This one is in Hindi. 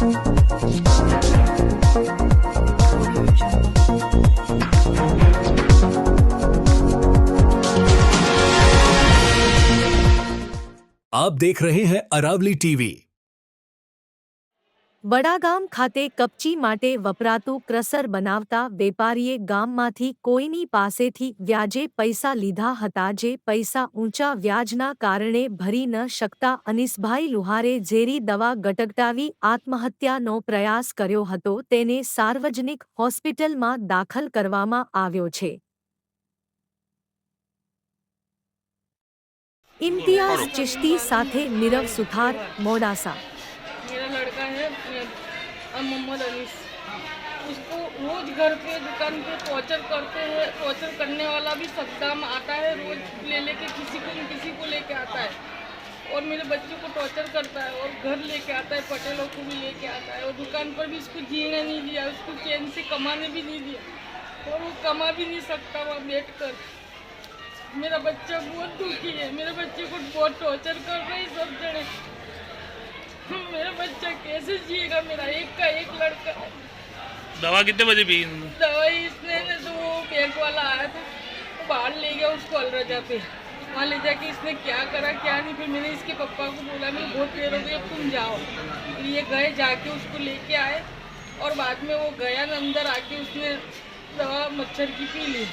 आप देख रहे हैं अरावली टीवी। વડાગામ ખાતે કપચી માટે વપરાતું ક્રસર બનાવતા વેપારીએ ગામમાંથી કોઈની પાસેથી વ્યાજે પૈસા લીધા હતા જે પૈસા ઊંચા વ્યાજના કારણે ભરી ન શકતા અનીસભાઈ લુહારે ઝેરી દવા ગટગટાવી આત્મહત્યાનો પ્રયાસ કર્યો હતો. તેને સાર્વજનિક હોસ્પિટલમાં દાખલ કરવામાં આવ્યો છે. ઇમ્તિયાઝ ચિશ્તી સાથે નીરવ સુથાર, મોડાસા. मेरा लड़का है मोहम्मद अनीस उसको रोज घर पे, दुकान पे टॉर्चर करते हैं टॉर्चर करने वाला भी सद्दाम आता है, रोज ले लेके किसी को न किसी को लेके आता है। और मेरे बच्चे को टॉर्चर करता है, और घर लेके आता है, पटेलों को भी लेके आता है, और दुकान पर भी इसको जीने नहीं दिया, उसको चैन से कमाने भी नहीं दिया। और वो कमा भी नहीं सकता, वहाँ बैठ कर। मेरा बच्चा बहुत दुखी है, मेरे बच्चे को बहुत टॉर्चर कर रहे हैं सब जने। मेरा बच्चा कैसे जिएगा मेरा? एक का एक लड़का। है दवा कितने बजे पी? दवाई इसने ने तो वो बैंक वाला आया था वो बाहर ले गया उसको अलरजा पे वहाँ ले जाके इसने क्या करा क्या नहीं फिर मैंने इसके पापा को बोला मैं बहुत देर हो गई अब तुम जाओ। फिर ये गए जाके उसको लेके आए और बाद में वो गया ना अंदर आके उसने दवा मच्छर की पी ली।